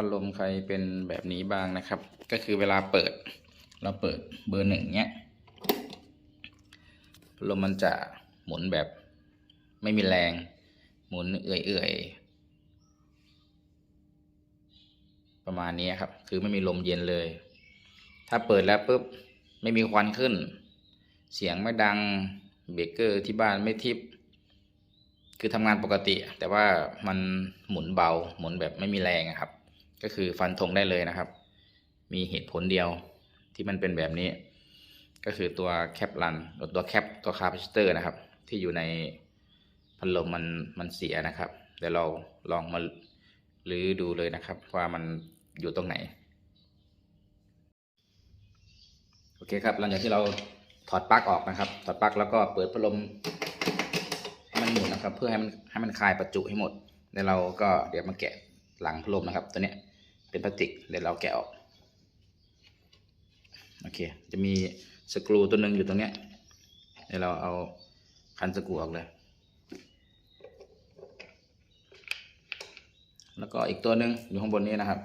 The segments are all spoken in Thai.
พัดลมใครเป็นแบบนี้บ้างนะครับ ก็คือเวลาเปิด เราเปิดเบอร์หนึ่งเนี้ยพัดลมมันจะหมุนแบบไม่มีแรง หมุนเอื่อยๆ ประมาณนี้ครับ คือไม่มีลมเย็นเลย ถ้าเปิดแล้วปุ๊บไม่มีควันขึ้น เสียงไม่ดังเบรกเกอร์ที่บ้านไม่ทิปคือทำงานปกติ แต่ว่ามันหมุนเบาหมุนแบบไม่มีแรงครับ ก็คือฟันธงได้เลยนะครับ มีเหตุผลเดียวที่มันเป็นแบบนี้ ก็คือตัวแคปรันตัวแคปตัวคาปาซิเตอร์นะครับ ที่อยู่ในพัดลมมันมันเสียนะครับเดี๋ยวเราลองมาลื้อดูเลยนะครับ ว่ามันอยู่ตรงไหน โอเคครับหลังจากที่เราถอดปลั๊กออกนะครับ ถอดปลั๊กแล้วก็เปิดพัดลมให้มันหมุนนะครับ เพื่อให้มันให้มันคลายประจุให้หมดเดี๋ยวเราก็เดี๋ยวมาแกะหลังพัดลมนะครับ ตัวเนี้ย เป็นพลาสติกเดี๋ยวเราแกะออกโอเค จะมีสกรูตัวหนึ่งอยู่ตรงเนี้ยเดี๋ยวเราเอาคันสกรูออกเลย แล้วก็อีกตัวหนึ่งอยู่ข้างบนนี้นะครับ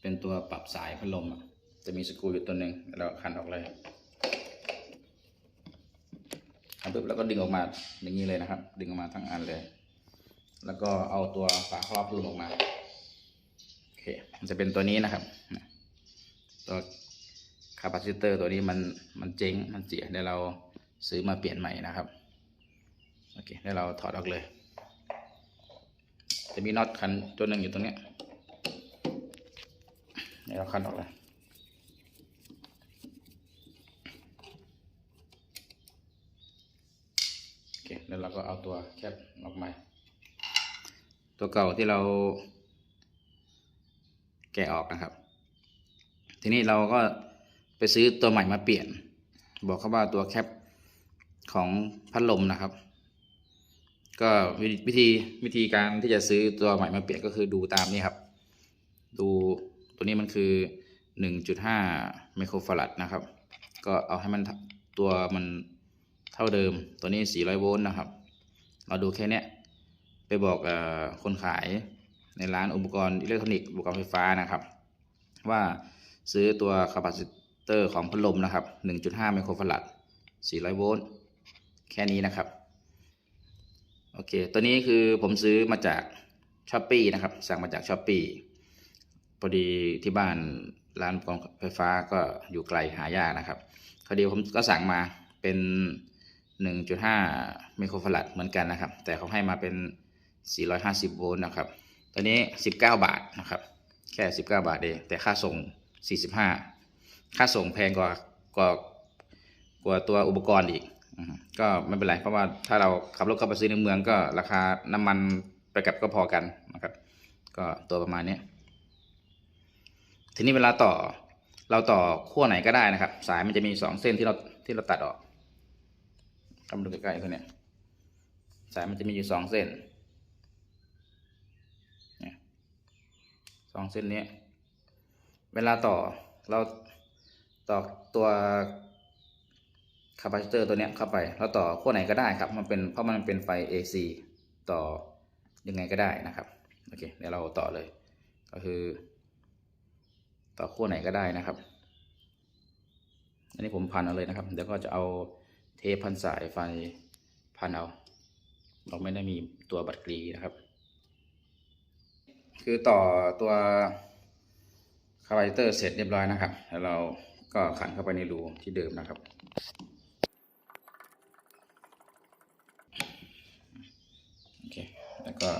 เป็นตัวปรับสายพัดลมอะจะมีสกรูอยู่ตัวหนึ่งเราคันออกเลยคันปุ๊บแล้วก็ดึงออกมาอย่างนี้เลยนะครับ ดึงออกมาทั้งอันเลย แล้วก็เอาตัวฝาครอบพัดลมออกมา เคมันจะเป็นตัวนี้นะครับ ตัวคาปาซิเตอร์ตัวนี้มันมันเจ๊งมันเสียเดี๋ยวเราซื้อมาเปลี่ยนใหม่นะครับโอเคเดี๋ยวเราถอดออกเลย จะมีน็อตคันตัวหนึ่งอยู่ตรงนี้เดี๋ยวเราคันออกเลยโอเคแล้วเราก็เอาตัวแคปออกมาตัวเก่าที่เรา แกะออกนะครับ ทีนี้เราก็ไปซื้อตัวใหม่มาเปลี่ยน บอกเขาว่าตัวแคปของพัดลมนะครับ ก็วิธีวิธีการที่จะซื้อตัวใหม่มาเปลี่ยนก็คือดูตามนี้ครับ ดูตัวนี้มันคือ 1.5 ไมโครฟารัดนะครับ ก็เอาให้มันตัวมันเท่าเดิมตัวนี้ 400 โวลต์นะครับ เราดูแค่เนี้ยไปบอกอคนขาย ในร้านอุปกรณ์อิเล็กทรอนิกส์อุปกรณ์ไฟฟ้านะครับ ว่าซื้อตัวคาปาซิเตอร์ของพัดลมนะครับ 1.5 ไมโครฟารัด400 โวลต์ แค่นี้นะครับ โอเค ตัวนี้คือผมซื้อมาจากช้อปปีนะครับ สั่งมาจากช้อปปีพอดีที่บ้านร้านอุปกรณ์ไฟฟ้าก็อยู่ไกลหายากนะครับพอดีผมก็สั่งมาเป็น 1.5 ไมโครฟารัดเหมือนกันนะครับ แต่เขาให้มาเป็น 450 โวลต์นะครับ ตัวนี้ 19 บาทนะครับ แค่ 19 บาทเองแต่ค่าส่ง 45 ค่าส่งแพงกว่ากว่ากว่าตัวอุปกรณ์อีก ก็ไม่เป็นไร เพราะว่าถ้าเราขับรถเข้าไปซื้อในเมืองก็ราคาน้ำมันไปกับก็พอกันนะครับ ก็ตัวประมาณนี้ ทีนี้เวลาต่อเราต่อขั้วไหนก็ได้นะครับ สายมันจะมีสองเส้นที่เราที่เราตัดออกทำดูใกล้ๆตัวเนี้ยสายมันจะมีอยู่สองเส้นเนี่ย สองเส้นนี้ เวลาต่อเราต่อตัวคาปาซิเตอร์ตัวเนี้ยเข้าไปแล้วต่อขั้วไหนก็ได้ครับ มันเป็นเพราะมันเป็นไฟ AC ต่อยังไงก็ได้นะครับ โอเค เดี๋ยวเราต่อเลย ก็คือ ต่อขั้วไหนก็ได้นะครับ อันนี้ผมพันเอาเลยนะครับ เดี๋ยวก็จะเอาเทปพันสายไฟพันเอา เราไม่ได้มีตัวบัตรกรีนะครับ คือต่อตัวคาปาซิเตอร์เสร็จเรียบร้อยนะครับ แล้วเราก็ขันเข้าไปในรูที่เดิมนะครับ โอเค แล้วก็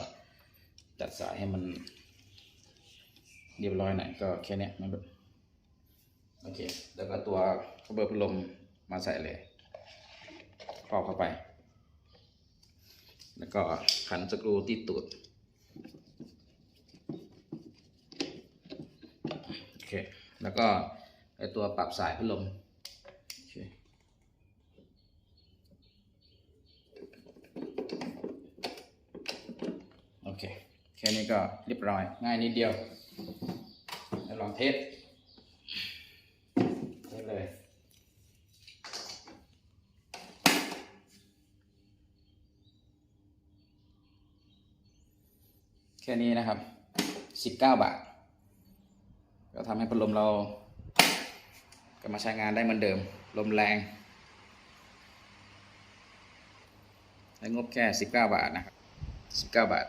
จัดสายให้มันเรียบร้อยหน่อยก็แค่นี้มันโอเค แล้วก็ตัวกระเบื้องพัดลมมาใส่เลยครอบเข้าไป แล้วก็ขันสกรูที่ตูด โอเค แล้วก็ไอตัวปรับสายพัดลมโอเค แค่นี้ก็เรียบร้อย ง่ายนิดเดียวแล้วลองเทสเทสเลยแค่นี้นะครับ 19 บาท ก็ทำให้พัดลมเรากลับมาใช้งานได้เหมือนเดิม ลมแรงและงบแค่ 19 บาทนะครับ 19 บาท